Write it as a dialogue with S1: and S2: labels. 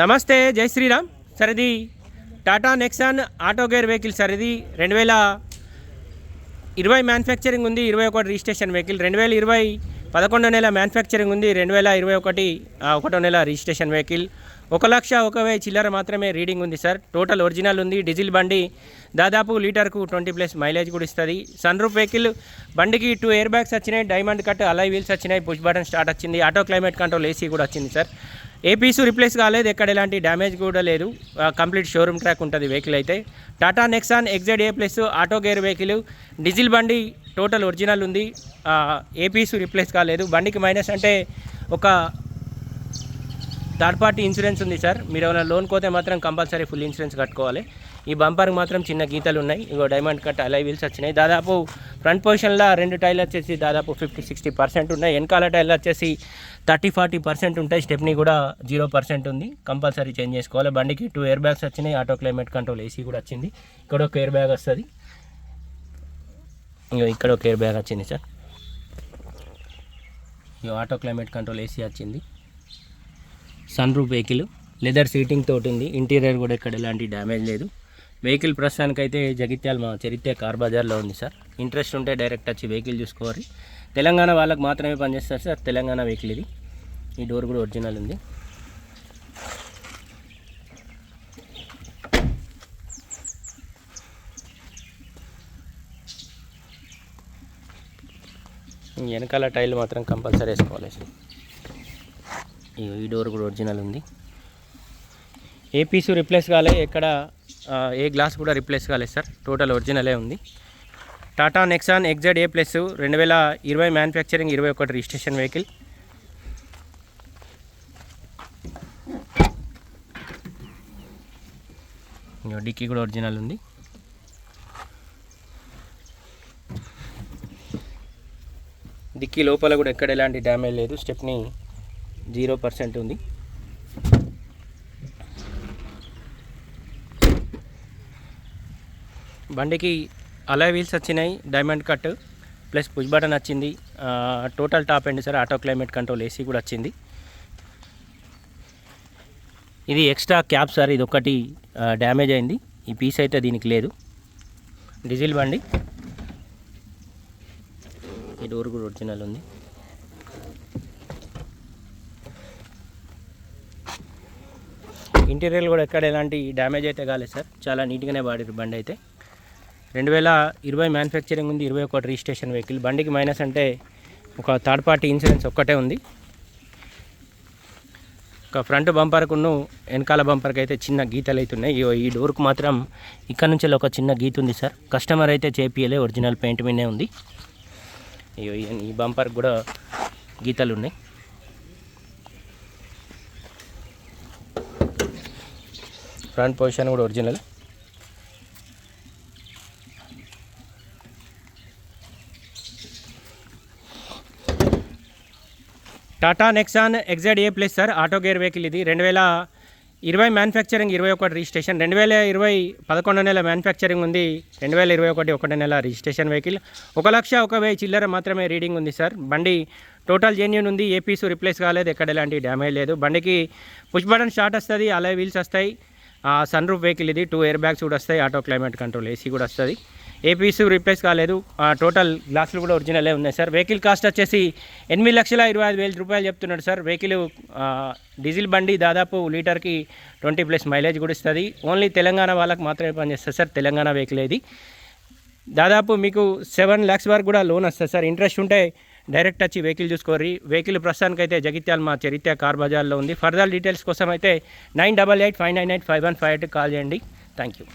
S1: నమస్తే జై శ్రీరామ్. సార్ ఇది Tata Nexon auto gear vehicle sir ఇది రెండు వేల ఇరవై మ్యానుఫ్యాక్చరింగ్ ఉంది ఇరవై ఒకటి రిజిస్ట్రేషన్ వెహికల్. రెండు వేల ఇరవై పదకొండో నెల మ్యానుఫ్యాక్చరింగ్ ఉంది రెండు వేల ఇరవై ఒకటి ఒకటో నెల రిజిస్ట్రేషన్ వెహికల్. ఒక లక్ష ఒక వెయ్యి చిల్లర మాత్రమే రీడింగ్ ఉంది సార్. టోటల్ ఒరిజినల్ ఉంది డీజిల్ బండి దాదాపు లీటర్కు ట్వంటీ ప్లస్ మైలేజ్ కూడా ఇస్తుంది. సన్ రూఫ్ వెహికల్ బండికి టూ ఎయిర్ బ్యాగ్స్ వచ్చినాయి డైమండ్ కట్ అలై వీల్స్ వచ్చినాయి పుష్ బటన్ స్టార్ట్ వచ్చింది ఆటో క్లైమేట్ కంట్రోల్ ఏసీ కూడా వచ్చింది సార్. ఏ పీసు రిప్లేస్ కాలేదు ఎక్కడ ఎలాంటి డ్యామేజ్ కూడా లేదు. కంప్లీట్ షోరూమ్ ట్రాక్ ఉంటుంది వెహికల్ అయితే. Tata Nexon XZ A plus auto gear vehicle diesel బండి టోటల్ ఒరిజినల్ ఉంది. ఏ పీసు రిప్లేస్ కాలేదు. బండికి మైనస్ అంటే ఒక థర్డ్ పార్టీ ఇన్సూరెన్స్ ఉంది సార్ మీరు ఏమైనా లోన్ కోతే మాత్రం కంపల్సరీ ఫుల్ ఇన్సూరెన్స్ కట్టుకోవాలి. ఈ బంపర్కి మాత్రం చిన్న గీతలు ఉన్నాయి. ఇగో డైమండ్ కట్ అలై వీల్స్ వచ్చినాయి. దాదాపు ఫ్రంట్ పొజిషన్లో రెండు టైర్లు వచ్చేసి దాదాపు ఫిఫ్టీ సిక్స్టీ పర్సెంట్ ఉన్నాయి. వెనకాల టైర్లు వచ్చేసి థర్టీ ఫార్టీ పర్సెంట్ ఉంటాయి. స్టెప్ని కూడా జీరో పర్సెంట్ ఉంది. కంపల్సరీ చేంజ్ చేసుకోవాలి. బండికి టూ ఎయిర్ బ్యాగ్స్ వచ్చినాయి. ఆటో క్లైమేట్ కంట్రోల్ ఏసీ కూడా వచ్చింది. ఇక్కడ ఒక ఎయిర్ బ్యాగ్ వస్తుంది. ఇగో ఇక్కడ ఒక ఎయిర్ బ్యాగ్ వచ్చింది సార్ ఇగో ఆటో క్లైమేట్ కంట్రోల్ ఏసీ వచ్చింది. Sunroof vehicle leather seating తోటి ఉంది. ఇంటీరియర్ కూడా ఇక్కడ ఎలాంటి డ్యామేజ్ లేదు. వెహికల్ ప్రస్తుతానికైతే జగిత్యాల మా చరిత్ర కార్ బజార్లో ఉంది సార్. ఇంట్రెస్ట్ ఉంటే డైరెక్ట్ వచ్చి వెహికల్ చూసుకోవాలి. తెలంగాణ వాళ్ళకి మాత్రమే పనిచేస్తారు సార్. తెలంగాణ వెహికల్ ఇది. ఈ డోర్ కూడా ఒరిజినల్ ఉంది. వెనకాల టైల్ మాత్రం కంపల్సరీ వేసుకోవాలి సార్. ఈ డోర్ కూడా ఒరిజినల్ ఉంది. ఏ పీసు రిప్లేస్ కాలే. ఎక్కడ ఏ గ్లాస్ కూడా రిప్లేస్ కాలేదు సార్. టోటల్ ఒరిజినలే ఉంది. Tata Nexon XZ A plus రెండు వేల ఇరవై మ్యానుఫ్యాక్చరింగ్ ఇరవై ఒకటి రిజిస్ట్రేషన్ వెహికల్ డిక్కీ కూడా ఒరిజినల్ ఉంది. డిక్కీ లోపల కూడా ఎక్కడ ఎలాంటి డ్యామేజ్ లేదు. స్టెప్ని జీరో పర్సెంట్ ఉంది. బండికి అలా వీల్స్ వచ్చినాయి diamond cut plus push button వచ్చింది. Total top end sir auto climate control AC కూడా వచ్చింది. ఇది ఎక్స్ట్రా క్యాప్ సార్ ఇది ఒకటి డ్యామేజ్ అయింది. ఈ పీస్ అయితే దీనికి లేదు. డీజిల్ బండి. ఈ డోర్ కూడా ఒరిజినల్ ఉంది. ఇంటీరియర్ కూడా ఎక్కడ ఎలాంటి డ్యామేజ్ అయితే కాలేదు సార్. చాలా నీట్గానే వాడారు బండి అయితే. రెండు వేల ఇరవై మ్యానుఫ్యాక్చరింగ్ ఉంది ఇరవై ఒకటి రిజిస్ట్రేషన్ వెహికల్ బండికి మైనస్ అంటే ఒక థర్డ్ పార్టీ ఇన్సూరెన్స్ ఒక్కటే ఉంది. ఒక ఫ్రంట్ బంపర్కును వెనకాల బంపర్కి అయితే చిన్న గీతలు అయితే ఉన్నాయి. ఈ డోర్కు మాత్రం ఇక్కడ నుంచి ఒక చిన్న గీత ఉంది సార్. కస్టమర్ అయితే చేపియలే ఒరిజినల్ పెయింట్ మీదే ఉంది. ఈ- ఈ బంపర్ కూడా గీతలు ఉన్నాయి. ఫ్రంట్ పొజిషన్ కూడా original Tata Nexon XZ A plus sir auto gear vehicle ఇది. రెండు వేల ఇరవై మ్యానుఫ్యాక్చరింగ్ ఇరవై ఒకటి రిజిస్ట్రేషన్. రెండు వేల ఇరవై పదకొండు నెల మ్యానుఫ్యాక్చరింగ్ ఉంది. రెండు వేల ఇరవై ఒకటి ఒకటి నెల రిజిస్ట్రేషన్ వెహికల్. ఒక లక్ష ఒక వెయ్యి చిల్లర మాత్రమే రీడింగ్ ఉంది సార్. బండి టోటల్ జెన్యున్ ఉంది. ఏ పీసు రిప్లేస్ కాలేదు. ఎక్కడ ఎలాంటి డ్యామేజ్ లేదు. బండికి పుష్ బటన్ స్టార్ట్ వస్తుంది. అలా వీల్స్ వస్తాయి. సన్ రూఫ్ వెహికల్ ఇది. టూ ఎయిర్ బ్యాగ్స్ కూడా వస్తాయి. ఆటో క్లైమేట్ కంట్రోల్ ఏసీ కూడా వస్తుంది. ఏ పీసు రీప్లేస్ కాలేదు. టోటల్ గ్లాసులు కూడా ఒరిజినలే ఉన్నాయి సార్. వెహికల్ కాస్ట్ వచ్చేసి ఎనిమిది లక్షల ఇరవై ఐదు వేల రూపాయలు చెప్తున్నాడు సార్. వెహికల్ డీజిల్ బండి దాదాపు లీటర్కి ట్వంటీ ప్లస్ మైలేజ్ కూడా ఇస్తుంది. ఓన్లీ తెలంగాణ వాళ్ళకి మాత్రమే పనిచేస్తుంది సార్. తెలంగాణ వెహికల్ ఇది దాదాపు మీకు సెవెన్ ల్యాక్స్ వరకు కూడా లోన్ వస్తుంది సార్. ఇంట్రెస్ట్ ఉంటే డైరెక్ట్ వచ్చి వెహికల్ చూసుకోరి వెహికల్ ప్రస్తుతానికి అయితే జగిత్యాల మా చరిత్ర కార్ బజార్లో ఉంది. ఫర్దర్ డీటెయిల్స్ కోసం అయితే nine double eight five nine eight five one five eight call చేయండి. Thank you